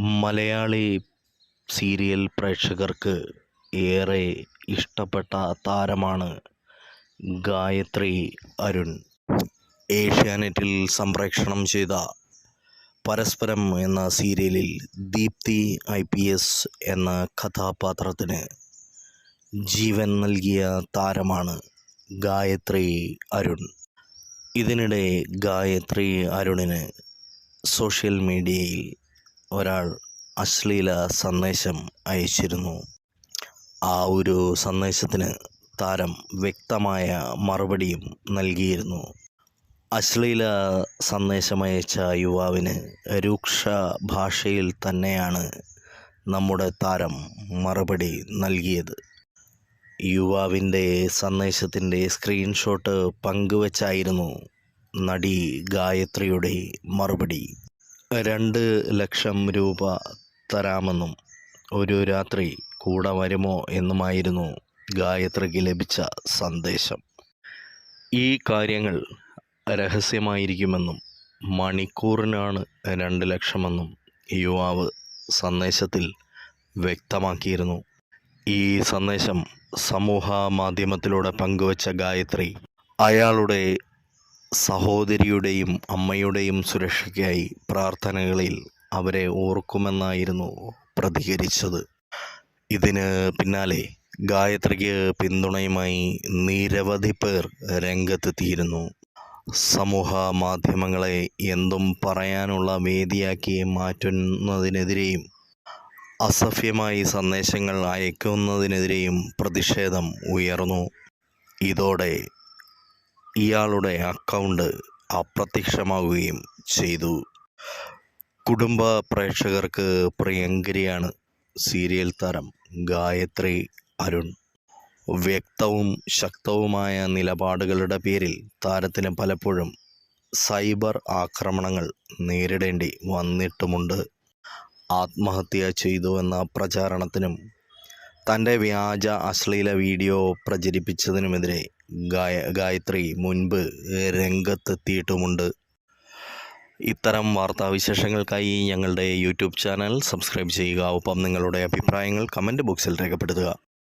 Malayali serial പ്രേക്ഷകർക്ക് ഏറെ ഇഷ്ടപ്പെട്ട താരമാണ് ഗായത്രി അരുൺ. ഏഷ്യാനെറ്റിൽ സംപ്രേക്ഷണം ചെയ്ത പരസ്പരം എന്ന സീരിയലിൽ ദീപ്തി ഐ പി എസ് എന്ന കഥാപാത്രത്തിന് ജീവൻ നൽകിയ താരമാണ് ഗായത്രി അരുൺ. ഇതിനിടെ ഗായത്രി അരുണിന് സോഷ്യൽ മീഡിയയിൽ ഒരാൾ അശ്ലീല സന്ദേശം അയച്ചിരുന്നു. ആ ഒരു സന്ദേശത്തിന് താരം വ്യക്തമായ മറുപടിയും നൽകിയിരുന്നു. അശ്ലീല സന്ദേശമയച്ച യുവാവിന് രൂക്ഷ ഭാഷയിൽ തന്നെയാണ് നമ്മുടെ താരം മറുപടി നൽകിയത്. യുവാവിന്റെ സന്ദേശത്തിന്റെ സ്ക്രീൻഷോട്ട് പങ്കുവച്ചായിരുന്നു നടി ഗായത്രിയുടെ മറുപടി. രണ്ട് ലക്ഷം രൂപ തരാമെന്നും ഒരു രാത്രി കൂടെ വരുമോ എന്നുമായിരുന്നു ഗായത്രിക്ക് ലഭിച്ച സന്ദേശം. ഈ കാര്യങ്ങൾ രഹസ്യമായിരിക്കുമെന്നും മണിക്കൂറിനാണ് രണ്ട് ലക്ഷമെന്നും യുവാവ് സന്ദേശത്തിൽ വ്യക്തമാക്കിയിരുന്നു. ഈ സന്ദേശം സമൂഹ മാധ്യമത്തിലൂടെ പങ്കുവച്ച ഗായത്രി അയാളുടെ സഹോദരിയുടെയും അമ്മയുടെയും സുരക്ഷയ്ക്കായി പ്രാർത്ഥനകളിൽ അവരെ ഓർക്കുമെന്നായിരുന്നു പ്രതികരിച്ചത്. ഇതിന് പിന്നാലെ ഗായത്രിക്ക് പിന്തുണയുമായി നിരവധി പേർ രംഗത്തെത്തിയിരുന്നു. സമൂഹ മാധ്യമങ്ങളെ എന്തും പറയാനുള്ള വേദിയാക്കി മാറ്റുന്നതിനെതിരെയും അസഭ്യമായി സന്ദേശങ്ങൾ അയക്കുന്നതിനെതിരെയും പ്രതിഷേധം ഉയർന്നു. ഇതോടെ ഇയാളുടെ അക്കൗണ്ട് അപ്രത്യക്ഷമാവുകയും ചെയ്തു. കുടുംബ പ്രേക്ഷകർക്ക് പ്രിയങ്കരിയാണ് സീരിയൽ താരം ഗായത്രി അരുൺ. വ്യക്തവും ശക്തവുമായ നിലപാടുകളുടെ പേരിൽ താരത്തിന് പലപ്പോഴും സൈബർ ആക്രമണങ്ങൾ നേരിടേണ്ടി വന്നിട്ടുമുണ്ട്. ആത്മഹത്യ ചെയ്തുവെന്ന പ്രചാരണത്തിനും തന്റെ വ്യാജ അശ്ലീല വീഡിയോ പ്രചരിപ്പിച്ചതിനുമെതിരെ ഗായ ഗായത്രി മുൻപ് രംഗത്തെത്തിയിട്ടുമുണ്ട്. ഇത്തരം വാർത്താവിശേഷങ്ങൾക്കായി ഞങ്ങളുടെ യൂട്യൂബ് ചാനൽ സബ്സ്ക്രൈബ് ചെയ്യുക. ഒപ്പം നിങ്ങളുടെ അഭിപ്രായങ്ങൾ കമന്റ് ബോക്സിൽ രേഖപ്പെടുത്തുക.